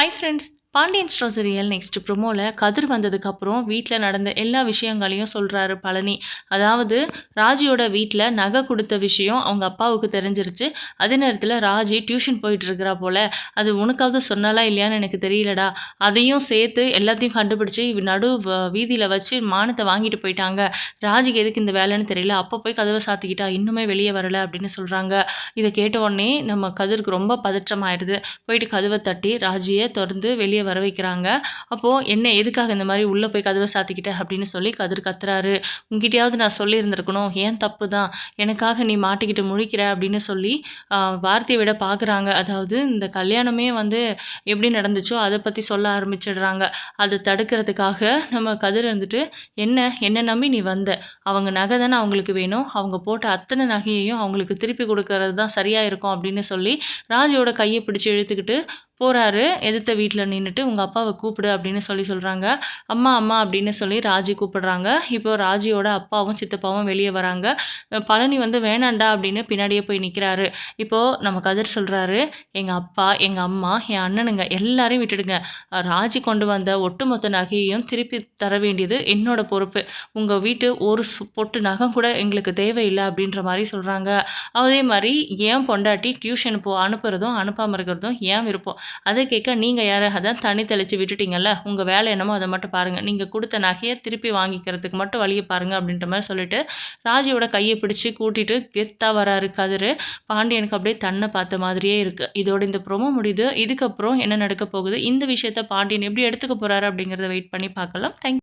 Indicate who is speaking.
Speaker 1: Hi friends, Pandian ஸ்ட்ரோசரியல் serial next ப்ரொமோவில் கதிர் வந்ததுக்கப்புறம் வீட்டில் நடந்த எல்லா விஷயங்களையும் சொல்கிறாரு பழனி. அதாவது ராஜியோட வீட்டில் நகை கொடுத்த விஷயம் அவங்க அப்பாவுக்கு தெரிஞ்சிருச்சு. அதே நேரத்தில் ராஜி டியூஷன் போயிட்டுருக்குறா போல். அது உனக்காவது சொன்னாலா இல்லையான்னு எனக்கு தெரியலடா. அதையும் சேர்த்து எல்லாத்தையும் கண்டுபிடிச்சி நடு வீதியில் வச்சு மானத்தை வாங்கிட்டு போயிட்டாங்க. ராஜிக்கு எதுக்கு இந்த வேலைன்னு தெரியல. அப்போ போய் கதவை சாத்திக்கிட்டா இன்னுமே வெளியே வரலை அப்படின்னு சொல்கிறாங்க இதை கேட்ட உடனே நம்ம கதிருக்கு ரொம்ப பதற்றமாயிடுது. போயிட்டு கதவை தட்டி ராஜியை திறந்து வெளியே வர வைக்கிறாங்க. அப்போது என்ன எதுக்காக இந்த மாதிரி உள்ளே போய் கதவை சாத்திக்கிட்ட அப்படின்னு சொல்லி கதிர் கத்துறாரு. உங்ககிட்டயாவது நான் சொல்லியிருந்திருக்கணும். ஏன் தப்பு தான் எனக்காக நீ மாட்டிக்கிட்டு முழிக்கிற அப்படின்னு சொல்லி வார்த்தையை விட பார்க்குறாங்க அதாவது இந்த கல்யாணமே வந்து எப்படி நடந்துச்சோ அதை பற்றி சொல்ல ஆரம்பிச்சிடுறாங்க. அதை தடுக்கிறதுக்காக நம்ம கதிர் இருந்துட்டு என்ன என்ன நம்பி நீ வந்த? அவங்க நகை தானே அவங்களுக்கு வேணும். அவங்க போட்ட அத்தனை நகையையும் அவங்களுக்கு திருப்பி கொடுக்கறது தான் சரியாக இருக்கும் அப்படின்னு சொல்லி ராஜியோட கையை பிடிச்சி இழுத்துக்கிட்டு போகிறாரு எதிர்த்த வீட்டில் நின்றுட்டு உங்கள் அப்பாவை கூப்பிடு அப்படின்னு சொல்லி சொல்கிறாங்க அம்மா அம்மா அப்படின்னு சொல்லி ராஜி கூப்பிடுறாங்க. இப்போ ராஜியோட அப்பாவும் சித்தப்பாவும் வெளியே வராங்க. பழனி வந்து வேணாண்டா அப்படின்னு பின்னாடியே போய் நிற்கிறாரு இப்போது நம்ம கதிர் சொல்கிறாரு எங்கள் அப்பா எங்கள் அம்மா என் அண்ணனுங்க எல்லாரையும் விட்டுடுங்க. ராஜி கொண்டு வந்த ஒட்டுமொத்த நகையையும் திருப்பி தர வேண்டியது என்னோட பொறுப்பு. உங்கள் வீட்டு ஒரு பொட்டு நகம் கூட எங்களுக்கு தேவையில்லை அப்படின்ற மாதிரி சொல்கிறாங்க அதே மாதிரி ஏன் பொண்டாட்டி டியூஷன் போ அனுப்புகிறதும் அனுப்பாமல் இருக்கிறதும் ஏன் விருப்பம். அதை கேட்க நீங்கள் யார்? அதான் தண்ணி தெளித்து விட்டுட்டீங்கல்ல. உங்கள் வேலை என்னமோ அதை மட்டும் பாருங்கள் நீங்கள் கொடுத்த நகையை திருப்பி வாங்கிக்கிறதுக்கு மட்டும் வழியை பாருங்கள் அப்படின்ற மாதிரி சொல்லிட்டு ராஜியோட கையை பிடிச்சி கூட்டிகிட்டு கெத்தாக வராரு கதிர். பாண்டியனுக்கு அப்படியே தன்னை பார்த்த மாதிரியே இருக்குது இதோட இந்த ப்ரோமோ முடியுது. இதுக்கப்புறம் என்ன நடக்க போகுது? இந்த விஷயத்த பாண்டியன் எப்படி எடுத்துக்க போகிறாரு அப்படிங்கிறத வெயிட் பண்ணி பார்க்கலாம். தேங்க்